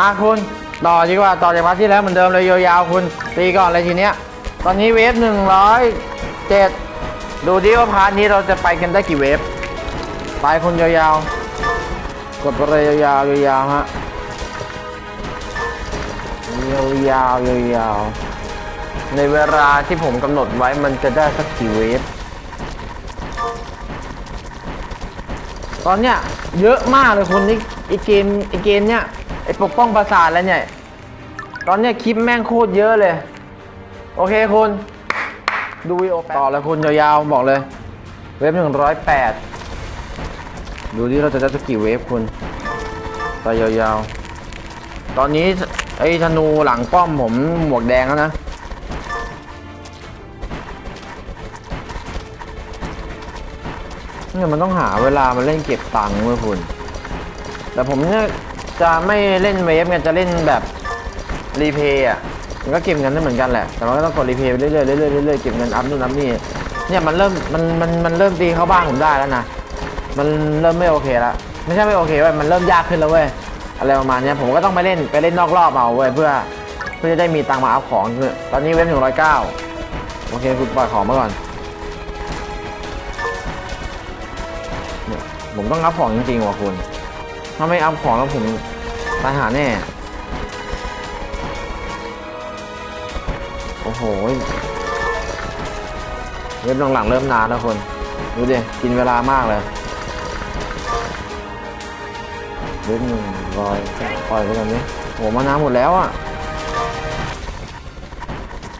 มาคุณต่อดีกว่าต่อจากพาร์ทที่แล้วเหมือนเดิมเลยยาวๆคุณ ตีก่อนเลยทีเนี้ย ตอนนี้เวฟหนึ่งร้อยเจ็ดดูดิว่าพาร์ทนี้เราจะไปกันได้กี่เวฟไปคุณยาวๆ กดไปเลยยาวๆยาวๆฮะยาวๆยาวๆในเวลาที่ผมกำหนดไว้มันจะได้สักกี่เวฟตอนเนี้ยเยอะมากเลยคนนี่ไอเกมไอเกมเนี้ย ปกป้องประสาทแล้วเนี่ย ตอนเนี้ยคลิปแม่งโคตรเยอะเลย โอเคคุณ ดูวิดีโอต่อเลยคุณยาวๆ บอกเลย เวฟหนึ่งร้อยแปดดูดิเราจะได้สักกี่เวฟคุณต่อยาวๆ ตอนนี้ไอ้ธนูหลังป้อมผมหมวกแดงแล้วนะเนี่ยมันต้องหาเวลามาเล่นเก็บตังค์เว้ยคุณ แต่ผมเนี่ย จะไม่เล่นเวฟไงจะเล่นแบบรีเพย์อะมันก็เก็บเงินได้เหมือนกันแหละ แต่มันก็ต้องกดรีเพย์ไปเรื่อยๆเรื่อยๆเรื่อยๆเก็บเงินอัพนู่นอัพนี่เนี่ยมันเริ่มมันมันมันเริ่มตีเข้าบ้านผมได้แล้วนะมันเริ่มไม่โอเคแล้วไม่ใช่ไม่โอเคเว้ยมันเริ่มยากขึ้นแล้วเว้ยอะไรประมาณเนี้ยผมก็ต้องไปเล่นไปเล่นนอกรอบเอาเว้ยเพื่อเพื่อจะได้มีตังมาอัพของตอนนี้เว็บหนึ่งร้อยเก้าโอเคคุณปล่อยของมาก่อนเนี่ยผมต้องอัพของจริงๆว่ะคุณ ถ้าไม่อัพของแล้วผมตายหาแน่ โอ้โหเว็บหลังๆเริ่มนานแล้วคนดูดิกินเวลามากเลยเว็บหนึ่งร้อยปล่อยไปก่อนนี้โอ้มาน้ำหมดแล้วอะ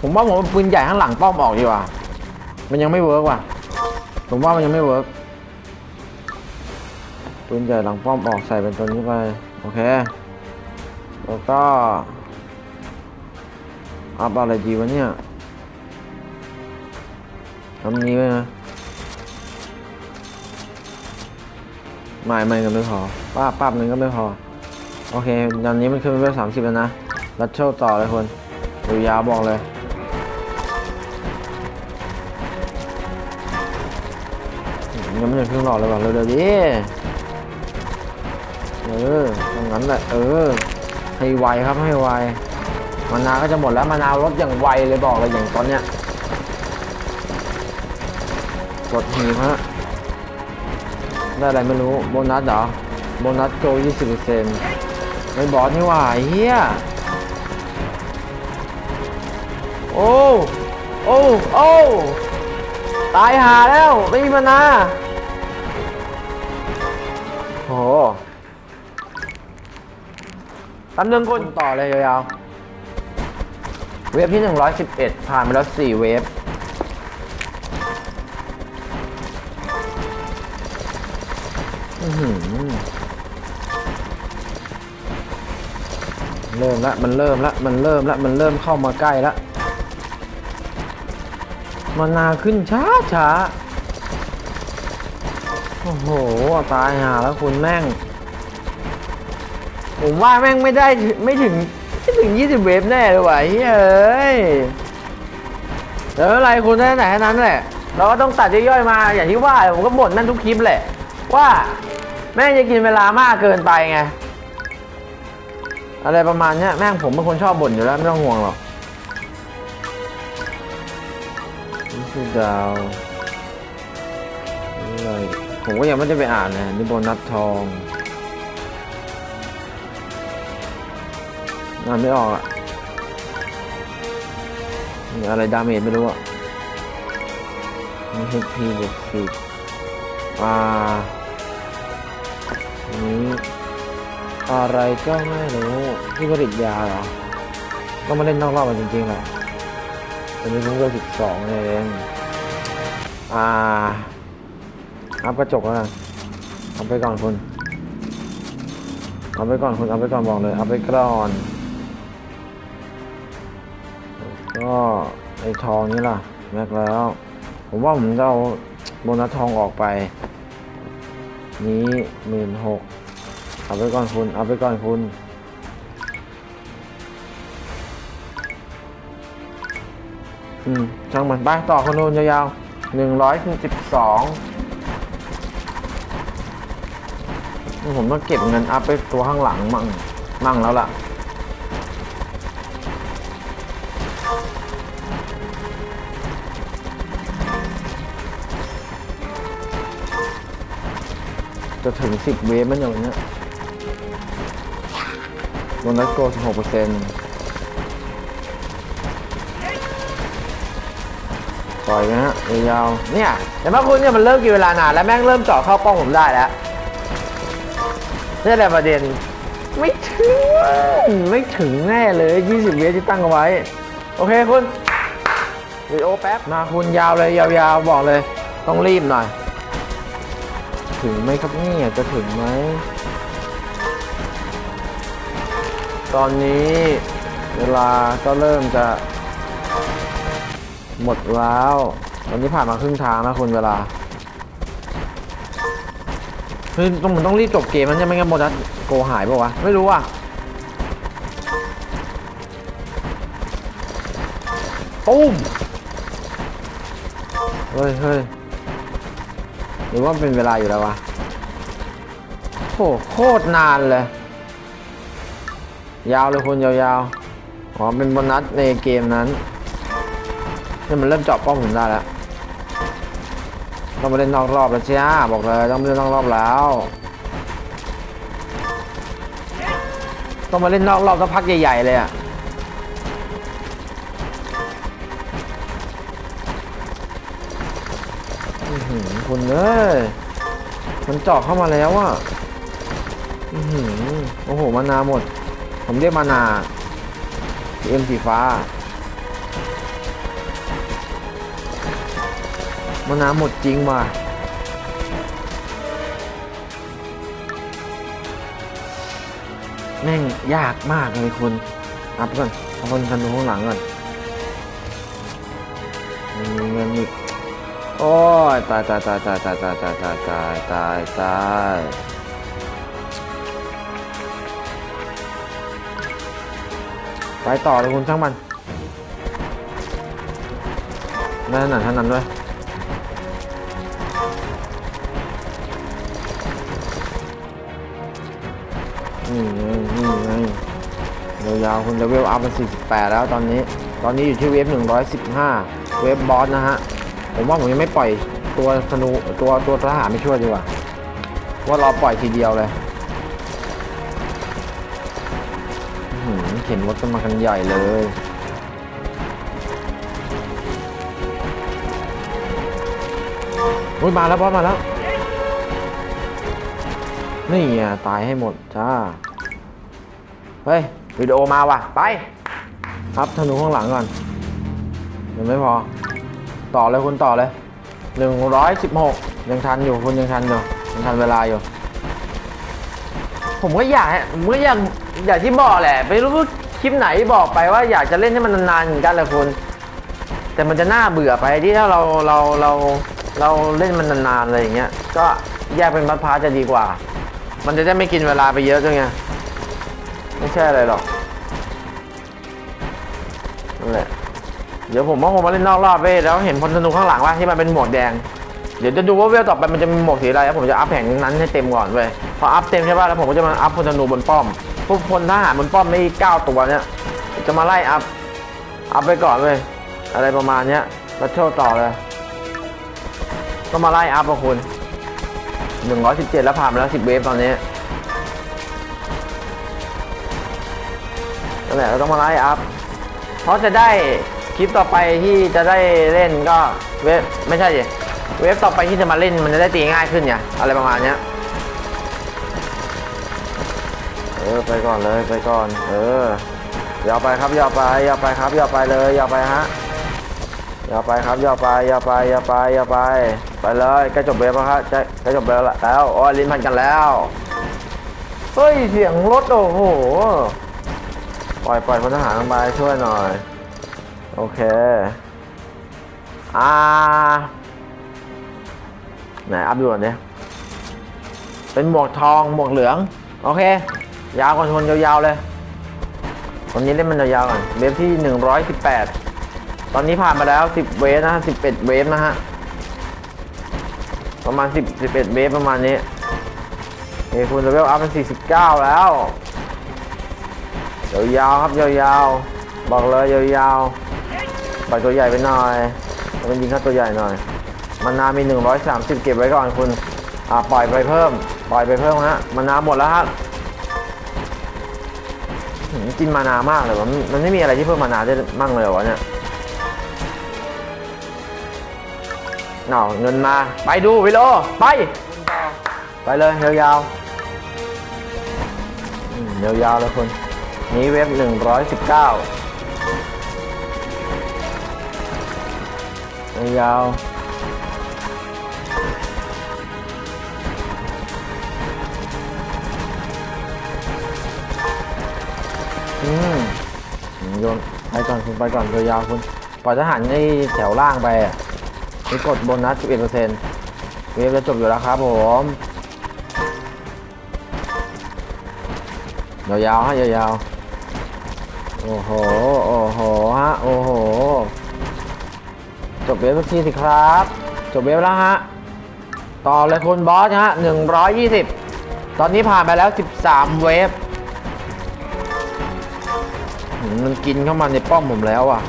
ผมว่าผมปืนใหญ่ข้างหลังป้อมออกดีกว่า มันยังไม่เวิร์กว่ะ ผมว่ามันยังไม่เวิร์ก ปืนใหญ่หลังป้อมออกใส่เป็นตัวนี้ไป โอเค แล้วก็ อัพอะไรดีวะเนี่ยทำนี้ไหมนะไม่ไม่ก็ไม่พอป้าป้าบหนึ่งก็ไม่พอ โอเคตอนนี้มันขึ้นเป็นสามสิบแล้วนะ รัดโชต่อเลยคนดูยาวบอกเลยยังไม่ถึงครึ่งหลอดเลยว่ะเร็วๆดิ เออตรงนั้นแหละเออ ให้ไวครับให้ไวมานาก็จะหมดแล้วมานาวลดอย่างไวเลยบอกเลยอย่างตอนเนี้ยกดหีบฮะได้อะไรไม่รู้โบนัสเหรอโบนัสโจ20%ไม่บอสนี่หว่าเฮียโอ้โอ้โอ้ตายหาแล้ว ไม่มีมานาโห ตำเนึงคนต่อเลยยาวๆ เวฟที่ 111 ผ่านไปแล้ว 4 เวฟอื้อหือเริ่มละ มันเริ่มละ มันเริ่มละ มันเริ่มเข้ามาใกล้ละ มันนาขึ้นช้าช้าโอ้โห ตายหาแล้วคุณแม่ง ผมว่าแม่งไม่ได้ไม่ถึงไม่ถึง 20 เวฟแน่เลยว่ะเฮ้ยเดี๋ยวอะไรคุณได้ไหนแค่นั้นแหละ เราก็ต้องตัดย่อยๆมาอย่างที่ว่าผมก็บ่นนั่นทุกคลิปแหละ ว่าแม่งจะกินเวลามากเกินไปไง อะไรประมาณเนี้ยแม่งผมเป็นคนชอบบ่นอยู่แล้วไม่ต้องห่วงหรอกนี่คือดาวอะไรผมก็ยังไม่ได้ไปอ่านเลยนี่โบนัสทอง อ่านไม่ออกอะนี่อะไรดาเมจไม่รู้อะนี่ HP บวกสิบอ่านี้อะไรก็ไม่รู้ที่ผลิตยาเหรอต้องมาเล่นนอกรอบกันจริงๆแหละตอนนี้เพิ่งเริ่มสิบสองเองอ่าอัพกระจกแล้วกันเอาไปก่อนคุณเอาไปก่อนคุณเอาไปก่อนบอกเลยเอาไปก่อน ก็ไอ้ทองนี่ล่ะแม็กแล้ว ผมว่าผมจะเอาโบนัสทองออกไป นี้หมื่นหกเอาไปก่อนคุณเอาไปก่อนคุณอืมช่างมันไปต่อคนนู้นยาวๆหนึ่งร้อยสิบสองผมต้องเก็บเงินอัพไปตัวข้างหลังมั่งมั่งแล้วล่ะ จะถึง 10 เวฟมันอย่างเนี้ยโบนัสโก16เปอร์เซ็นต์ปล่อยกันฮะยาวเนี่ยแต่เมื่อคุณเนี่ยมันเริ่มกี่เวลานานแล้วแม่งเริ่มเจาะเข้ากล้องผมได้แล้วนี่แหละประเด็น ไม่ถึง ไม่ถึงแน่เลย 20 เวฟที่ตั้งเอาไว้ โอเคคุณวิดีโอแป๊บมาคุณยาวเลยยาวๆ บอกเลย ต้องรีบหน่อย ถึงไหมครับเนี่ยจะถึงไหม ตอนนี้เวลาก็เริ่มจะ หมดแล้วตอนนี้ผ่านมาครึ่งทางนะคุณเวลาเฮ้ยต้องมันต้องรีบจบเกมมันจะไม่งั้นโมดัสโกหายป่าวะ ไม่รู้อะตุ้มเฮ้ยเฮ้ย รือว่าเป็นเวลาอยู่แล้ววะโหโคตรนานเลย ยาวเลยคุณยาวๆ อ๋อ เป็นโบนัสในเกมนั้นนี่มันเริ่มเจาะป้อมผมได้แล้วต้องมาเล่นนอกรอบแล้วจ้าบอกเลยต้องมาเล่นนอกรอบแล้ว ต้องมาเล่นนอกรอบสักพักใหญ่ๆเลยอะ คุณเอ้ยมันเจาะเข้ามาแล้วอะอื้อหือโอ้โห มานาหมด ผมเรียกมานาเอ็มสีฟ้า มานาหมดจริงว่ะแม่งยากมากเลยคุณอัพก่อนเอาคนคันดูข้างหลังก่อนมีเงินอีก โอ้ยตายตายตายตายตายตายตายตายตายตายตายไปต่อเลยคุณช่างมันนั่นน่ะท่านั้นด้วยนี่ไงนี่ไงยาวๆคุณจะเวลอัพเป็น48 แล้วตอนนี้ ตอนนี้อยู่ที่เวฟ115 เวฟบอสนะฮะ ผมว่าผมยังไม่ปล่อยตัวธนูตัวตัวทหารไม่ช่วยดีกว่าว่าเราปล่อยทีเดียวเลยเห็นรถกันมากันใหญ่เลยอุ้ยมาแล้วบอสมาแล้ว นี่ไงตายให้หมดจ้า เฮ้ยวิดีโอมาว่ะ ไป ครับธนูข้างหลังก่อนยังไม่พอ ต่อเลยคุณต่อเลยหนึ่งร้อยสิบหกยังทันอยู่คุณยังทันอยู่ยังทันเวลาอยู่ ผมก็อยากผมก็อยากอยากที่บอกแหละ ไม่รู้ว่าคลิปไหนบอกไปว่าอยากจะเล่นให้มันนานๆเหมือนกันแหละคุณ แต่มันจะน่าเบื่อไปที่ถ้าเราเราเราเราเล่นมันนานๆอะไรอย่างเงี้ย ก็แยกเป็นพาร์ทจะดีกว่า มันจะได้ไม่กินเวลาไปเยอะด้วยไงไม่ใช่อะไรหรอกนั่นแหละ เดี๋ยวผมว่าผมมาเล่นนอกรอบเว้ยแล้วเห็นพลธนูข้างหลังว่าที่มันเป็นหมวกแดง เดี๋ยวจะดูว่าเวลต่อไปมันจะมีหมวกสีอะไรแล้วผมจะอัพแผงนั้นให้เต็มก่อนเว้ยพออัพเต็มใช่ป่ะแล้วผมก็จะมาอัพพลธนูบนป้อมพวกพลทหารบนป้อมไม่เก้าตัวเนี่ยจะมาไล่อัพอัพไปก่อนเว้ยอะไรประมาณเนี้ยแล้วโชว์ต่อเลยก็มาไล่อัพอะคุณหนึ่งร้อยสิบเจ็ดแล้วผ่านมาแล้วสิบเวฟตอนนี้นั่นแหละเราต้องมาไล่อัพเพราะจะได้ คลิปต่อไปที่จะได้เล่นก็เวฟไม่ใช่ดิเวฟต่อไปที่จะมาเล่นมันจะได้ตีง่ายขึ้นไงอะไรประมาณเนี้ยเออไปก่อนเลยไปก่อน เออยาวไปครับยาวไปยาวไปครับยาวไปเลยยาวไปฮะยาวไปครับยาวไปยาวไปยาวไปยาวไป ไปเลยใกล้จบเวฟแล้วครับใกล้ใกล้จบเวฟแล้วโอ้ลิ้นพันกันแล้วเฮ้ยเสียงรถโอ้โหปล่อยปล่อยพลทหารลงไปช่วยหน่อย โอเค อ่า ไหน อัพดูหน่อยดิเป็นหมวกทอง หมวกเหลือง โอเค ยาวกว่าคนยาวๆเลยตอนนี้เล่นมันยาวๆก่อน เวฟที่ 118 ตอนนี้ผ่านมาแล้ว 10 เวฟนะ11 เวฟนะฮะ ประมาณ 10 11 เวฟประมาณนี้เฮ้ยคุณเลเวลอัพเป็น 49 แล้ว ยาวๆครับ ยาวๆ บอกเลยยาวๆ ปล่อยตัวใหญ่ไปหน่อยแล้วเป็นยิงเข้าตัวใหญ่หน่อย มันนามี 130 เก็บไว้ก่อนคุณ อ่าปล่อยไปเพิ่ม ปล่อยไปเพิ่มฮะ มันนาหมดแล้วฮะกินมานามากเลยมันมันไม่มีอะไรที่เพิ่มมานาได้มั่งเลยเหรอวะเนี่ยเอาเงินมา ไปดูวิโล ไป ไปเลยยาวๆอืมยาวๆเลยคุณนี้เว็บ 119 ยาวอืมโยนไปก่อนคุณไปก่อนยาวคุณปล่อยทหารในแถวล่างไปอะนี่กดโบนัส11%เวฟจะจบอยู่แล้วครับผมยาวๆฮะยาวๆโอ้โห โอ้โหโอ้โห บเวฟสักทีสิครับ จบเวฟแล้วฮะ ต่อเลยคุณบอสฮะ120ตอนนี้ผ่านไปแล้ว13เวฟมมันกินเข้ามาในป้อมผมแล้วอะ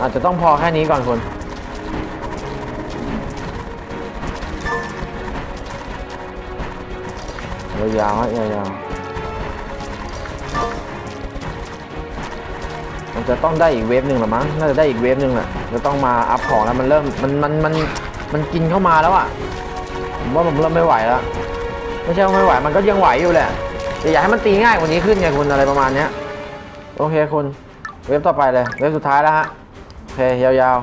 อาจจะต้องพอแค่นี้ก่อนคุณยาวๆฮะยาวๆ มันจะต้องได้อีกเวฟหนึ่งหรือมั้งน่าจะได้อีกเวฟหนึ่งแหละจะต้องมาอัพของแล้วมันเริ่มมันมันมันมันกินเข้ามาแล้วอะผมว่าผมเริ่มไม่ไหวแล้วไม่ใช่ว่าไม่ไหวมันก็ยังไหวอยู่แหละแต่อยากให้มันตีง่ายกว่านี้ขึ้นไงคุณอะไรประมาณเนี้ยโอเคคุณเว็บต่อไปเลยเว็บสุดท้ายแล้วฮะโอเคยาว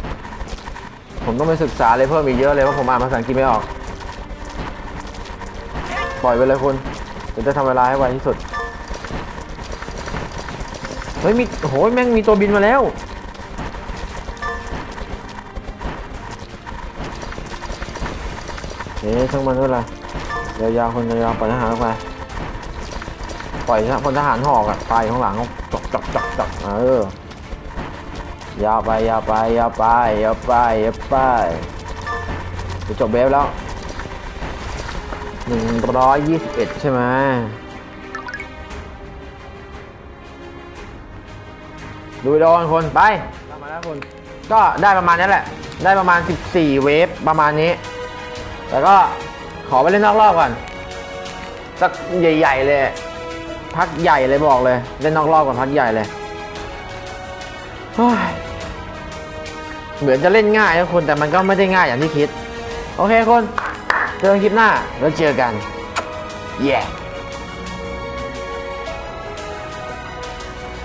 ๆ ผมต้องไปศึกษาเลยเพิ่มอีกเยอะเลยเพราะผมอ่านภาษาอังกฤษไม่ออก ปล่อยไปเลยคุณจะทำเวลาให้ไวที่สุด ฮ้ยมีโหแม่งมีตัวบินมาแล้วเอ๊ะช่างมันด้วยล่ะยาวๆคนยาวๆปล่อยทหารออกไปปล่อยคนทหารหอกอะไปข้างหลังเขาจอกจอกจอกจอกเออยาวไปยาวไปยาวไปยาวไปยาวไปจะจบเบฟแล้วหนึ่งร้อยยี่สิบเอ็ดใช่ไหม ดูวิดีโอกันคนไปมาแล้วคุณก็ได้ประมาณนี้แหละ ได้ประมาณ 14 เวฟประมาณนี้ แต่ก็ขอไปเล่นนอกรอบก่อน สักใหญ่ ๆ เลย พักใหญ่เลยบอกเลย เล่นนอกรอบก่อนพักใหญ่เลยเฮ้ยเหมือนจะเล่นง่ายนะคุณแต่มันก็ไม่ได้ง่ายอย่างที่คิด โอเคคุณเจอกันคลิปหน้าแล้วเจอกัน เย้